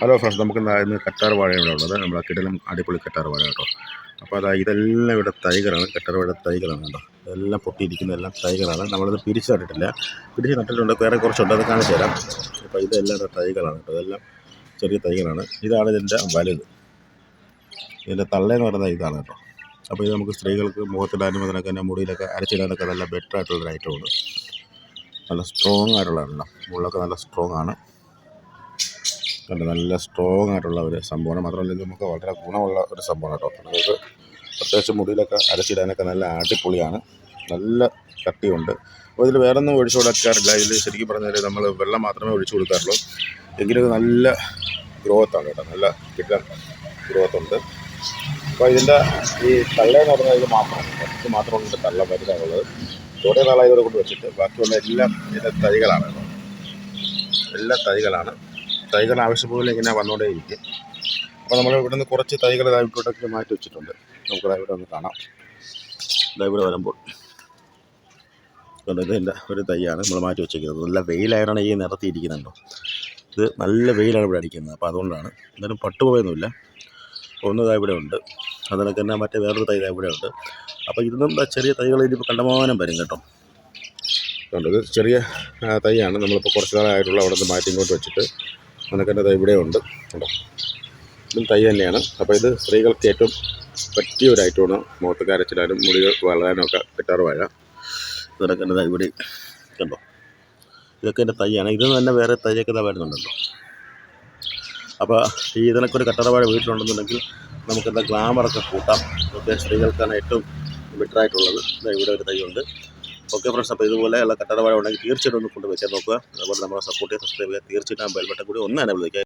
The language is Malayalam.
ഹലോ ഫ്രണ്ട്സ് നമുക്ക് ഇന്ന് കറ്റാർ വാഴയാണ് ഉള്ളത്. നമ്മുടെ കിടലും അടിപൊളി കറ്റാർ വാഴ കേട്ടോ. അപ്പോൾ അതാ ഇതെല്ലാം ഇവിടെ തൈകളാണ് കറ്റാർ വാഴ തൈകളാണ് കേട്ടോ. ഇതെല്ലാം പൊട്ടിയിരിക്കുന്നതെല്ലാം തൈകളാണ്. നമ്മളിത് പിരിച്ച് നട്ടിട്ടില്ല. പിരിച്ച് നട്ടിട്ടുണ്ട്. വേറെ കുറച്ചുണ്ട് അത് കാണിച്ചു തരാം. അപ്പോൾ ഇതെല്ലാം തൈകളാണ് കേട്ടോ. ഇതെല്ലാം ചെറിയ തൈകളാണ്. ഇതാണ് ഇതിന്റെ വലുത്. ഇതിന്റെ തള്ളയെന്ന് പറയുന്നത് ഇതാണ് കേട്ടോ. അപ്പോൾ ഇത് നമുക്ക് സ്ത്രീകൾക്ക് മുഖത്തിടാനും അതിനൊക്കെ തന്നെ മുടിയിലൊക്കെ അരച്ചിടാനൊക്കെ നല്ല ബെറ്റർ ആയിട്ടുള്ളൊരു ഐറ്റമാണ് നല്ല സ്ട്രോങ് ആയിട്ടുള്ളതാണ് മുള്ളൊക്കെ നല്ല സ്ട്രോങ് ആണ്. കണ്ട്. നല്ല സ്ട്രോങ് ആയിട്ടുള്ള ഒരു സംഭവമാണ്. മാത്രമല്ല ഇത് നമുക്ക് വളരെ ഗുണമുള്ള ഒരു സംഭവമാണ് കേട്ടോ. നമുക്ക് പ്രത്യേകിച്ച് മുടിയിലൊക്കെ അരച്ചിടാനൊക്കെ നല്ല അടിപൊളിയാണ്. നല്ല കട്ടിയുണ്ട്. അപ്പോൾ ഇതിൽ വേറെ ഒന്നും ഒഴിച്ചു കൊടുക്കാറില്ല. ഇതിൽ ശരിക്കും പറഞ്ഞാൽ നമ്മൾ വെള്ളം മാത്രമേ ഒഴിച്ചു കൊടുക്കാറുള്ളൂ. എങ്കിലും നല്ല നല്ല ഗ്രോത്താണ് കേട്ടോ. നല്ല കിട്ടാൻ ഗ്രോത്ത് ഉണ്ട്. അപ്പോൾ ഇതിന്റെ ഈ തള്ളയെന്ന് പറഞ്ഞാൽ ഇത് മാത്രമാണ് ഇത് മാത്രമാണ് ഇതിന്റെ തള്ള വരുന്നുള്ളത് കുറേ നാളായി ഇതോടെ കൊണ്ട് വെച്ചിട്ട് ബാക്കിയുള്ള എല്ലാം ഇതിന്റെ തൈകളാണ് എല്ലാ തൈകളാണ്. തൈകൾ ആവശ്യപോലെ ഇങ്ങനെ വന്നുകൊണ്ടേ ഇരിക്കും അപ്പോൾ നമ്മൾ ഇവിടെ നിന്ന് കുറച്ച് തൈകൾ ഇതായിട്ടൊക്കെ മാറ്റി വെച്ചിട്ടുണ്ട്. നമുക്ക് ഇവിടെ ഒന്ന് കാണാം. ഇതാ ഇവിടെ വരുമ്പോൾ കണ്ടോ, ഇതിന്റെ ഒരു തൈയാണ് നമ്മൾ മാറ്റി വെച്ചിരിക്കുന്നത്. നല്ല വെയിലായതാണ് ഈ നിറത്തിയിരിക്കുന്നുണ്ടോ ഇത് നല്ല വെയിലാണ് ഇവിടെ അടിക്കുന്നത്. അപ്പോൾ അതുകൊണ്ടാണ്. എന്തായാലും പട്ടുപോയൊന്നുമില്ല. ഒന്ന് ഇതാ ഇവിടെ ഉണ്ട്. അതിനൊക്കെ തന്നെ മറ്റേ വേറൊരു തൈ ഇതാ ഇവിടെ ഉണ്ട്. അപ്പോൾ ഇതൊന്നും ചെറിയ തൈകൾ ഇനിയിപ്പോൾ കണ്ടമാനം വരും കേട്ടോ. ഇത് ചെറിയ തൈയാണ്. നമ്മളിപ്പോൾ കുറച്ച് നാളായിട്ടുള്ള അവിടെ നിന്ന് മാറ്റി ഇങ്ങോട്ട് വെച്ചിട്ട് തൈ ദാ ഇവിടെ ഉണ്ട്. കേട്ടോ ഇതും തൈ തന്നെയാണ്. അപ്പോൾ ഇത് സ്ത്രീകൾക്ക് ഏറ്റവും പറ്റിയ ഒരു ഐറ്റമാണ്. മുഖത്ത് അരച്ചിടാനും മുടി വളരാനും ഒക്കെ കിട്ടാറ് വാഴ ഇതൊക്കെ തൈ ഇവിടെ. കണ്ടോ? ഇതൊക്കെ എന്റെ തൈയാണ്. ഇത് തന്നെ വേറെ തൈയൊക്കെ ഇതാ വരുന്നുണ്ടല്ലോ. അപ്പോൾ ഈ ഇതിനൊക്കെ ഒരു കട്ടറവാഴ വീട്ടിലുണ്ടെന്നുണ്ടെങ്കിൽ നമുക്കെന്താ ഗ്ലാമറൊക്കെ കൂട്ടാം. ഒക്കെ സ്ത്രീകൾക്കാണ് ഏറ്റവും ബെറ്ററായിട്ടുള്ളത്. ഇവിടെ ഒരു തൈയുണ്ട് ഓക്കെ ഫ്രണ്ട്സ് അപ്പോൾ ഇതുപോലെയുള്ള കട്ടറവാഴ ഉണ്ടെങ്കിൽ തീർച്ചയായിട്ടും ഒന്ന് കൊണ്ട് വെക്കാൻ നോക്കുക. അതുപോലെ നമ്മളെ സപ്പോർട്ട് ചെയ്യാൻ സബ്സ്ക്രൈബ് ചെയ്യുക. തീർച്ചയായിട്ടും ആ ബെൽബട്ടൻ കൂടി ഒന്ന് തന്നെ വിളിക്കുക.